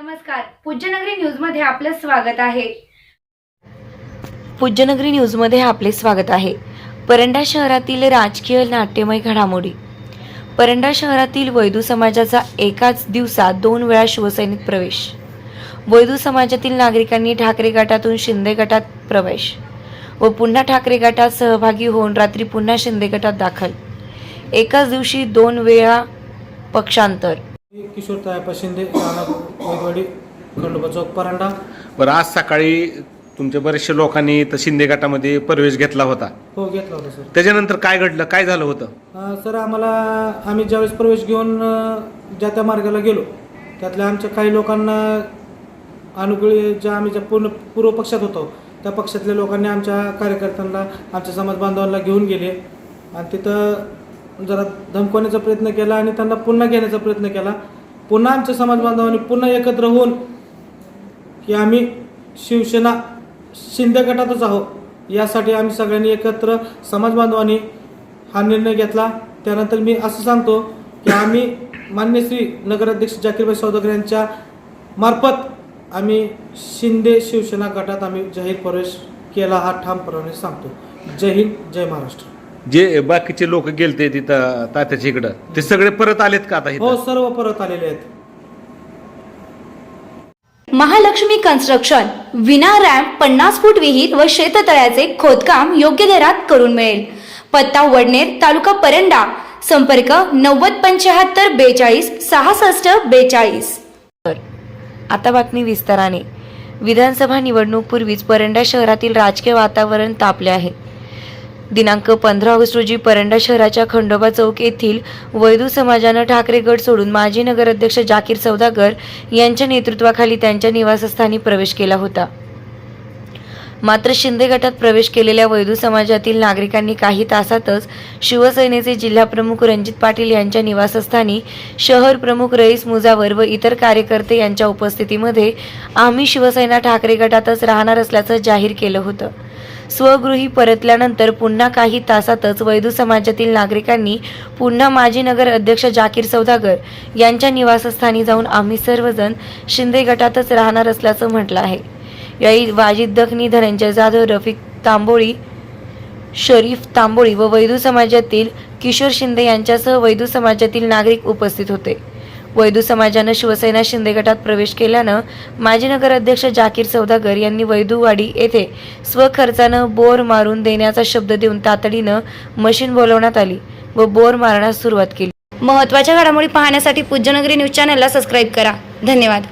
नमस्कार. पूज्यनगरी न्यूजमध्ये आपलं स्वागत आहे. पूज्यनगरी न्यूजमध्ये आपले स्वागत आहे. परंडा शहरातील राजकीय नाट्यमय घडामोडी. परंडा शहरातील वैदू समाजाचा एकाच दिवसात दोन वेळा शिवसैनिक प्रवेश. वैदू समाजातील नागरिकांनी ठाकरे गटातून शिंदे गटात प्रवेश व पुन्हा ठाकरे गटात सहभागी होऊन रात्री पुन्हा शिंदे गटात दाखल. एकाच दिवशी दोन वेळा पक्षांतर. किशोर तायप्पा शिंदे वैदवाडी खंडोबा चौक परांडा. बरं आज सकाळी तुमच्या बरेचशा लोकांनी तर शिंदे गटामध्ये प्रवेश घेतला होता. हो घेतला होता सर. त्याच्यानंतर काय घडलं? काय झालं होतं? अं, सर आम्हाला आम्ही ज्यावेळेस प्रवेश घेऊन अं, ज्या त्या मार्गाला गेलो त्यातल्या आमच्या काही लोकांना अनुकूल ज्या आम्ही ज्या पूर्ण पूर्व पक्षात होतो त्या पक्षातल्या लोकांनी आमच्या कार्यकर्त्यांना आमच्या समाज बांधवांना घेऊन गेले. आणि तिथं जरा धमकवण्याचा प्रयत्न केला आणि त्यांना पुन्हा घेण्याचा प्रयत्न केला. पुन्हा आमच्या समाज बांधवांनी पुन्हा एकत्र होऊन की आम्ही शिवसेना शिंदे गटातच आहोत. यासाठी आम्ही सगळ्यांनी एकत्र समाज बांधवांनी हा निर्णय घेतला. त्यानंतर मी असं सांगतो की आम्ही मान्य श्री नगराध्यक्ष जाकीरबाई सौदागर यांच्या मार्फत आम्ही शिंदे शिवसेना गटात आम्ही जाहीर प्रवेश केला हा ठामपणाने सांगतो. जय हिंद जय महाराष्ट्र. जे बाकीचे लोक गेलते तिथं तात्याच्या इकडं ते सगळे परत आलेत का आता हो सर्व परत आलेले आहेत. महालक्ष्मी कन्स्ट्रक्शन विना रॅम्प पन्नास फूट विहीर व शेततळ्याचे खोदकाम योग्य दरात करून मिळेल. पत्ता वडनेर तालुका परंडा संपर्क नव्वद पंच्याहत्तर बेचाळीस सहासष्ट बेचाळीस. आता बातमी विस्ताराने. विधानसभा निवडणूकपूर्वीच परंडा शहरातील राजकीय वातावरण तापले आहे. दिनांक पंधरा ऑगस्ट रोजी परंडा शहराच्या खंडोबा चौक येथील वैदू समाजानं ठाकरे गट सोडून माजी नगराध्यक्ष जाकीर सौदागर यांच्या नेतृत्वाखाली त्यांच्या निवासस्थानी प्रवेश केला होता. मात्र शिंदे गटात प्रवेश केलेल्या वैदू समाजातील नागरिकांनी काही तासातच शिवसेनेचे जिल्हाप्रमुख रणजित पाटील यांच्या निवासस्थानी शहर प्रमुख रईस मुजावर व इतर कार्यकर्ते यांच्या उपस्थितीमध्ये आम्ही शिवसेना ठाकरे गटातच राहणार असल्याचं जाहीर केलं होतं. स्वगृही परतल्यानंतर पुन्हा काही तासातच वैदू समाजातील नागरिकांनी पुन्हा माजी नगर अध्यक्ष जाकीर सौदागर यांच्या निवासस्थानी जाऊन आम्ही सर्वजण शिंदे गटातच राहणार असल्याचं म्हटलं आहे. यावेळी वाजिद दखनी धनंजय जाधव रफिक तांबोळी शरीफ तांबोळी व वैदू समाजातील किशोर शिंदे यांच्यासह वैदू समाजातील नागरिक उपस्थित होते. वैदू समाजानं शिवसेना शिंदे गटात प्रवेश केल्यानं माजी नगराध्यक्ष जाकीर सौदागर यांनी वैदूवाडी येथे स्वखर्चानं बोर मारून देण्याचा शब्द देऊन तातडीनं मशीन बोलवण्यात आली व बोर मारण्यास सुरुवात केली. महत्त्वाच्या घडामोडी पाहण्यासाठी पूज्यनगरी न्यूज चॅनलला सबस्क्राईब करा. धन्यवाद.